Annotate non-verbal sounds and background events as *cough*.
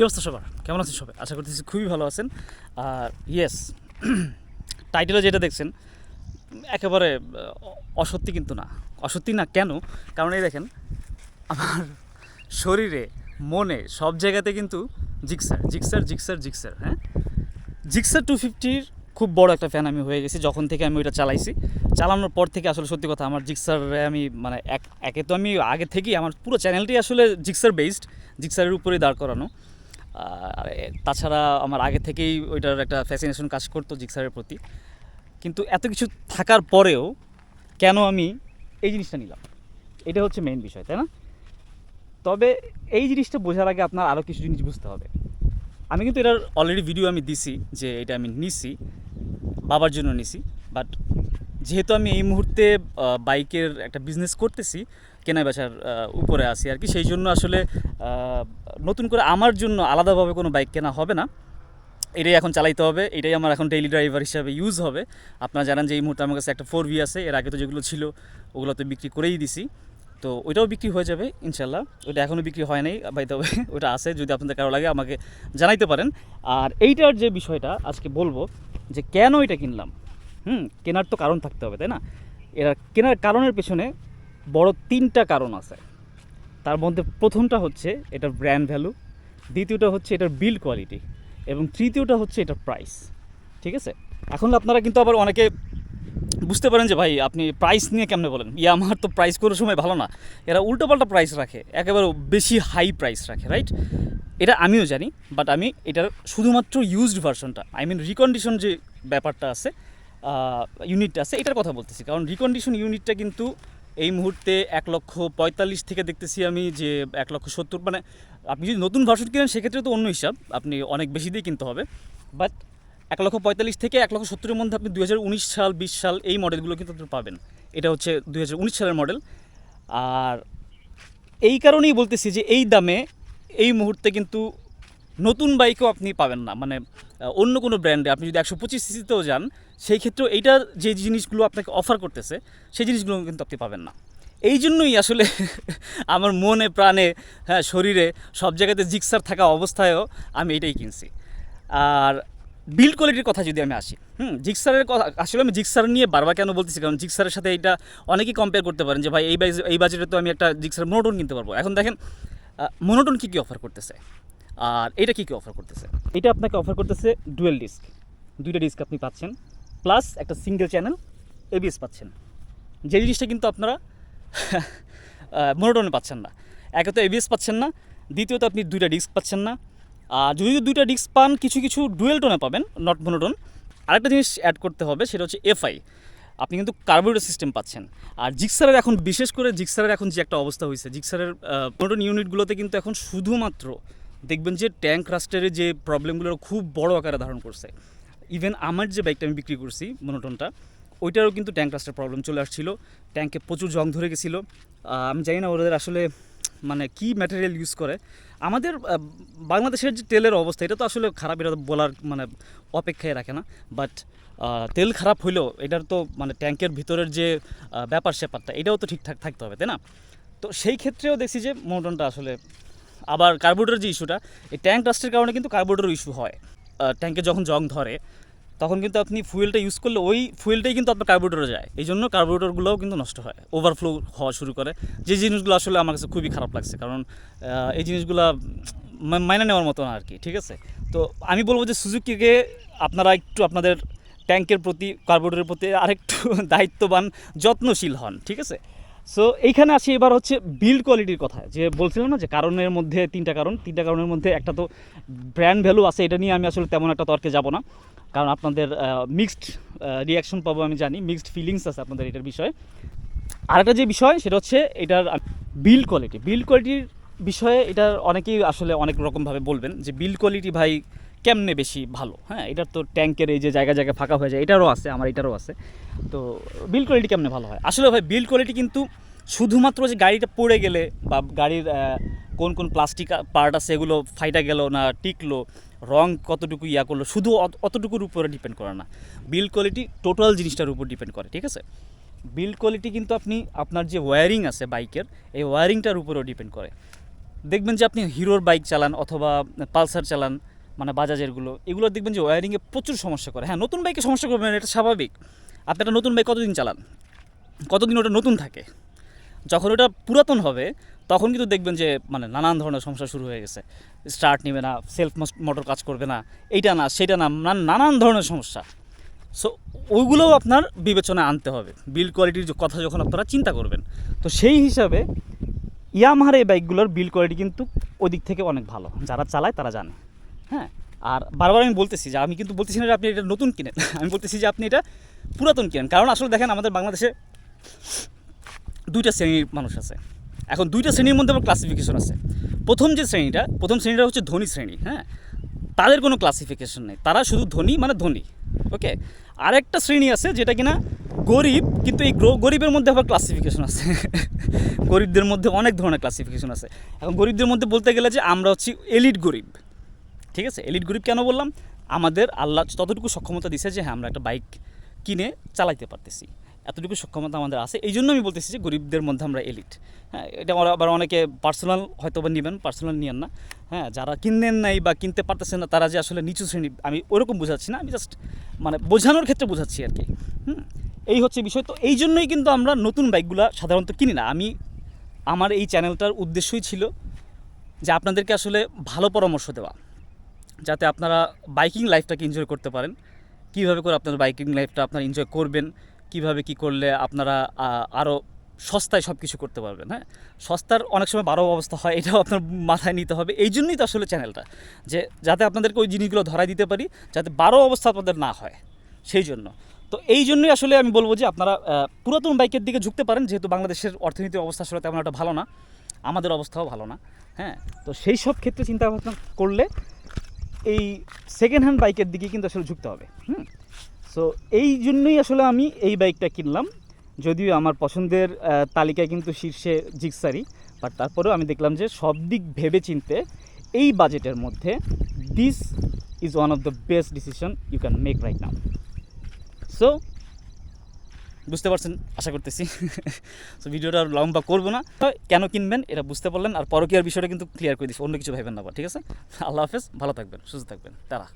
কী অবস্থা সবার? কেমন আছেন সবাই? আশা করতেছি খুবই ভালো আছেন। আর ইয়েস টাইটেলে *clears throat* যেটা দেখছেন, একেবারে অসত্যি কিন্তু না। অসত্যি না কেন? কারণ এই দেখেন, আমার শরীরে, মনে সব জায়গাতে কিন্তু জিক্সার জিক্সার জিক্সার জিক্সার হ্যাঁ? জিক্সার টু ফিফটির খুব বড় একটা ফ্যান আমি হয়ে গেছি, যখন থেকে আমি ওইটা চালাইছি। চালানোর পর থেকে আসলে সত্যি কথা, আমার জিক্সারে আমি মানে এক, একে তো আমি আগে থেকেই, আমার পুরো চ্যানেলটি আসলে জিক্সার বেসড জিক্সারের উপরেই দাঁড় করানো। তাছাড়া আমার আগে থেকেই ওইটার একটা ফ্যাসিনেশন কাজ করতো জিক্সারের প্রতি। কিন্তু এত কিছু থাকার পরেও কেন আমি এই জিনিসটা নিলাম? এটা হচ্ছে মেইন বিষয়, তাই না? তবে এই জিনিসটা বোঝার আগে আপনার আরও কিছু জিনিস বুঝতে হবে। আমি কিন্তু এটার অলরেডি ভিডিও আমি দিছি যে এটা আমি নিছি, বাবার জন্য নিছি বাট যেহেতু আমি এই মুহূর্তে বাইকের একটা বিজনেস করতেছি কেনা বেচার উপরে আছি আর কি। সেই জন্য আসলে নতুন করে আমার জন্য আলাদাভাবে কোনো বাইক কেনা হবে না। এটাই এখন চালাইতে হবে, এটাই আমার এখন ডেইলি ড্রাইভার হিসাবে ইউজ হবে। আপনারা জানেন যে এই মুহূর্তে আমার কাছে একটা ফোর ভি আছে, এর আগে তো যেগুলো ছিল ওগুলো তো বিক্রি করেই দিছি। তো ওইটাও বিক্রি হয়ে যাবে ইনশাল্লাহ ওইটা এখনও বিক্রি হয় নাই বাই তবে *laughs* ওইটা আছে, যদি আপনাদের কারও লাগে আমাকে জানাইতে পারেন। আর এইটার যে বিষয়টা আজকে বলব, যে কেন এটা কিনলাম? হুম, কেনার তো কারণ থাকতে হবে, তাই না? এরা কেনার কারণের পেছনে বড় তিনটা কারণ আছে। তার মধ্যে প্রথমটা হচ্ছে এটার ব্র্যান্ড ভ্যালু দ্বিতীয়টা হচ্ছে এটার বিল্ড কোয়ালিটি এবং তৃতীয়টা হচ্ছে এটার প্রাইস ঠিক আছে? এখন আপনারা কিন্তু আবার অনেকে বুঝতে পারেন যে ভাই, আপনি প্রাইস নিয়ে কেমনে বলেন? ইয়ামাহার তো প্রাইস কোনো সময় ভালো না। এরা উল্টোপাল্টা প্রাইস রাখে, একেবারে বেশি হাই প্রাইস রাখে রাইট এটা আমিও জানি বাট আমি এটার শুধুমাত্র ইউজড ভার্সনটা আই মিন রিকন্ডিশন যে ব্যাপারটা আছে ইউনিটটা আছে, এটার কথা বলতেছি। কারণ রিকন্ডিশন ইউনিটটা কিন্তু এই মুহূর্তে এক লক্ষ পঁয়তাল্লিশ থেকে দেখতেছি আমি যে এক লক্ষ সত্তর মানে আপনি যদি নতুন ভার্সন কিনেন, সেক্ষেত্রে তো অন্য হিসাব, আপনি অনেক বেশি দিয়ে কিনতে হবে। বাট এক লক্ষ পঁয়তাল্লিশ থেকে এক লক্ষ সত্তরের মধ্যে আপনি দু হাজার উনিশ সাল, বিশ সাল এই মডেলগুলো কিন্তু আপনি পাবেন। এটা হচ্ছে দু হাজার উনিশ সালের মডেল আর এই কারণেই বলতেছি যে এই দামে এই মুহূর্তে কিন্তু নতুন বাইকও আপনি পাবেন না। মানে অন্য কোনো ব্র্যান্ডে। আপনি যদি একশো পঁচিশ সিসিতেও যান, সেই ক্ষেত্রেও এইটা যে জিনিসগুলো আপনাকে অফার করতেছে, সেই জিনিসগুলো কিন্তু আপনি পাবেন না। এই জন্যই আসলে *laughs* আমার মনে, প্রাণে হ্যাঁ শরীরে সব জায়গাতে জিক্সার থাকা অবস্থায়ও আমি এটাই কিনছি। আর বিল্ড কোয়ালিটির কথা যদি আমি আসি, হুম, জিক্সারের কথা, আসলে আমি জিক্সার নিয়ে বারবার কেন বলতেছি? কারণ জিক্সারের সাথে এটা অনেকেই কম্পেয়ার করতে পারেন যে, ভাই, এই এই বাজেটে তো আমি একটা জিক্সার মোনোটোন কিনতে পারব। এখন দেখেন মোনোটোন কী কী অফার করতেছে? আর এটা কী কী অফার করতেছে? এটা আপনাকে অফার করতেছে ডুয়েল ডিস্ক দুইটা ডিস্ক আপনি পাচ্ছেন। প্লাস একটা সিঙ্গেল চ্যানেল এবিএস পাচ্ছেন। যে জিনিসটা কিন্তু আপনারা মোনোটোনে পাচ্ছেন না। একে তো এবিএস পাচ্ছেন না। দ্বিতীয়ত আপনি দুইটা ডিস্ক পাচ্ছেন না। আর যদি দুইটা ডিস্ক পান, কিছু কিছু ডুয়েল টোনে পাবেন নট মোনোটোন আরেকটা জিনিস অ্যাড করতে হবে, সেটা হচ্ছে এফআই আপনি কিন্তু কার্বোরেটর সিস্টেম পাচ্ছেন। আর জিক্সারের এখন, বিশেষ করে জিক্সারের এখন যে একটা অবস্থা হয়েছে জিক্সারের মোনোটোন ইউনিটগুলোতে কিন্তু এখন শুধুমাত্র দেখবেন যে ট্যাঙ্ক রাস্টারের যে প্রবলেমগুলো খুব বড় আকারে ধারণ করছে। ইভেন আমার যে বাইকটা আমি বিক্রি করছি মনোটনটা ওইটারও কিন্তু ট্যাঙ্ক রাস্টার প্রবলেম চলে আসছিল। ট্যাঙ্কে প্রচুর জং ধরে গেছিল। আমি জানি না ওদের আসলে মানে কি ম্যাটেরিয়াল ইউজ করে। আমাদের বাংলাদেশের যে তেলের অবস্থা, এটা তো আসলে খারাপ, এটা বলার মানে অপেক্ষায় রাখে না। বাট তেল খারাপ হইলেও এটার তো মানে ট্যাঙ্কের ভিতরের যে ব্যাপার স্যাপারটা এটাও তো ঠিকঠাক থাকতে হবে, তাই না? তো সেই ক্ষেত্রেও দেখছি যে মোটনটা আসলে আবার কার্বোরেটরের যে ইস্যুটা এই ট্যাঙ্ক ডাস্টের কারণে কিন্তু কার্বোরেটর ইস্যু হয়। ট্যাঙ্কে যখন জং ধরে, তখন কিন্তু আপনি ফুয়েলটা ইউজ করলে ওই ফুয়েলটাই কিন্তু আপনার কার্বোরেটরে যায়। এই জন্য কার্বোরেটরগুলোও কিন্তু নষ্ট হয় ওভারফ্লো হওয়া শুরু করে। যে জিনিসগুলো আসলে আমার কাছে খুবই খারাপ লাগছে, কারণ এই জিনিসগুলো মাইনে নেওয়ার মতো না আর কি ঠিক আছে? তো আমি বলব যে সুজুকিকে আপনারা একটু আপনাদের ট্যাঙ্কের প্রতি কার্বোরেটরের প্রতি আরেকটু *laughs* দায়িত্ববান, যত্নশীল হন, ঠিক আছে? সো এইখানে আসি এবার হচ্ছে বিল্ড কোয়ালিটির কথা যে বলছিলাম না যে কারণের মধ্যে তিনটা কারণ, তিনটা কারণের মধ্যে একটা তো ব্র্যান্ড ভ্যালু আছে, এটা নিয়ে আমি আসলে তেমন একটা তর্কে যাব না। কারণ আপনাদের মিক্সড রিয়াকশন পাবো আমি জানি মিক্সড ফিলিংস আছে আপনাদের এটার বিষয়ে। আরেকটা যে বিষয়, সেটা হচ্ছে এটার বিল্ড কোয়ালিটি বিল্ড কোয়ালিটির বিষয়ে এটার অনেকেই আসলে অনেক রকমভাবে বলবেন যে বিল্ড কোয়ালিটি ভাই কেমনে বেশি ভালো? হ্যাঁ এটার তো ট্যাঙ্কের এই যে জায়গা জায়গায় ফাঁকা হয়ে যায়, এটারও আছে, আমার এটারও আছে। তো বিল্ড কোয়ালিটি কেমনে ভালো হয়? আসলে ভাই বিল্ড কোয়ালিটি কিন্তু শুধুমাত্র যে গাড়িটা পড়ে গেলে বা গাড়ির কোন কোন প্লাস্টিক পার্ট আছে, এগুলো ফাইটা গেল না, টিকলো, রং কতটুকু ইয়া করল, শুধু অত- অতটুকুর উপরে ডিপেন্ড করে না। বিল্ড কোয়ালিটি টোটাল জিনিসটার উপর ডিপেন্ড করে, ঠিক আছে? বিল্ড কোয়ালিটি কিন্তু আপনি, আপনার যে ওয়্যারিং আছে বাইকের এই ওয়্যারিংটার উপরেও ডিপেন্ড করে। দেখবেন যে আপনি হিরোর বাইক চালান অথবা পালসার চালান মানে বাজাজেরগুলো এগুলো দেখবেন যে ওয়ারিংয়ে প্রচুর সমস্যা করে। হ্যাঁ নতুন বাইকে সমস্যা করবে না, এটা স্বাভাবিক। আপনি একটা নতুন বাইক কতদিন চালান? কতদিন ওটা নতুন থাকে? যখন ওটা পুরাতন হবে, তখন কিন্তু দেখবেন যে মানে নানান ধরনের সমস্যা শুরু হয়ে গেছে। স্টার্ট নেবে না সেলফ মোটর কাজ করবে না, এইটা না, সেটা না নানান ধরনের সমস্যা। সো ওইগুলোও আপনার বিবেচনায় আনতে হবে। বিল্ড কোয়ালিটির কথা যখন আপনারা চিন্তা করবেন। তো সেই হিসাবে ইয়ামাহার এই বাইকগুলোর বিল্ড কোয়ালিটি কিন্তু ওই দিক থেকে অনেক ভালো। যারা চালায়, তারা জানে। হ্যাঁ আর বারবার আমি বলতেছি যে, আমি কিন্তু বলতেছি না যে আপনি এটা নতুন কিনেন। *laughs* আমি বলতেছি যে আপনি এটা পুরাতন কিনেন। কারণ আসলে দেখেন, আমাদের বাংলাদেশে দুইটা শ্রেণির মানুষ আছে। এখন দুইটা শ্রেণির মধ্যে আবার ক্লাসিফিকেশন আছে। প্রথম যে শ্রেণীটা, প্রথম শ্রেণীটা হচ্ছে ধনী শ্রেণি হ্যাঁ? তাদের কোনো ক্লাসিফিকেশন নেই। তারা শুধু ধনী মানে ধনী ওকে আরেকটা শ্রেণি আছে যেটা কিনা গরিব, কিন্তু এই গরিবের মধ্যে আবার ক্লাসিফিকেশন আছে। *laughs* গরিবদের মধ্যে অনেক ধরনের ক্লাসিফিকেশন আছে। এখন গরিবদের মধ্যে বলতে গেলে যে আমরা হচ্ছি এলিট গরিব। ঠিক আছে? এলিট গরিব কেন বললাম? আমাদের আল্লাহ ততটুকু সক্ষমতা দিছে যে হ্যাঁ আমরা একটা বাইক কিনে চালাইতে পারতেছি। এতটুকু সক্ষমতা আমাদের আছে। এই জন্য আমি বলতেছি যে গরিবদের মধ্যে আমরা এলিট হ্যাঁ এটা ওরা আবার অনেকে পার্সোনাল হয়তো বা নেবেন পার্সোনাল নিয়েন না। হ্যাঁ যারা কিনেন নাই বা কিনতে পারতেছেন না, তারা যে আসলে নিচু শ্রেণি, আমি ওরকম বোঝাচ্ছি না, আমি জাস্ট মানে বোঝানোর ক্ষেত্রে বোঝাচ্ছি আর কি হুম? এই হচ্ছে বিষয়। তো এই জন্যই কিন্তু আমরা নতুন বাইকগুলো সাধারণত কিনি না। আমি, আমার এই চ্যানেলটার উদ্দেশ্যই ছিল যে আপনাদেরকে আসলে ভালো পরামর্শ দেওয়া। যাতে আপনারা বাইকিং লাইফটাকে এনজয় করতে পারেন। কীভাবে করে আপনার বাইকিং লাইফটা আপনারা এনজয় করবেন, কীভাবে কি করলে আপনারা আরও সস্তায় সব কিছু করতে পারবেন হ্যাঁ? সস্তার অনেক সময় বারো অবস্থা হয়, এটাও আপনার মাথায় নিতে হবে। এই জন্যই তো আসলে চ্যানেলটা যে যাতে আপনাদেরকে ওই জিনিসগুলো ধরাই দিতে পারি, যাতে বারো অবস্থা আপনাদের না হয়, সেই জন্য। তো এই জন্যই আসলে আমি বলব যে আপনারা পুরাতন বাইকের দিকে ঝুঁকতে পারেন, যেহেতু বাংলাদেশের অর্থনৈতিক অবস্থা আসলে তেমন একটা ভালো না, আমাদের অবস্থাও ভালো না হ্যাঁ? তো সেই সব ক্ষেত্রে চিন্তা ভাবনা করলে এই সেকেন্ড হ্যান্ড বাইকের দিকে কিন্তু আসলে ঝুঁকতে হবে, হুম? সো এই জন্যই আসলে আমি এই বাইকটা কিনলাম। যদিও আমার পছন্দের তালিকায় কিন্তু শীর্ষে জিক্সারি বাট তারপরেও আমি দেখলাম যে সব দিক ভেবে চিনতে এই বাজেটের মধ্যে this is one of the best decision you can make right now so বুঝতে পারছেন, আশা করতেছি। সো ভিডিওটা আর লম্বা করব না। তো কেন কিনবেন, এটা বুঝতে পারলেন, আর পরকীয়ার বিষয়টা কিন্তু ক্লিয়ার করে দিচ্ছি অন্য কিছু ভাবেন না ঠিক আছে? আল্লাহ হাফেজ, ভালো থাকবেন, সুস্থ থাকবেন। তারা।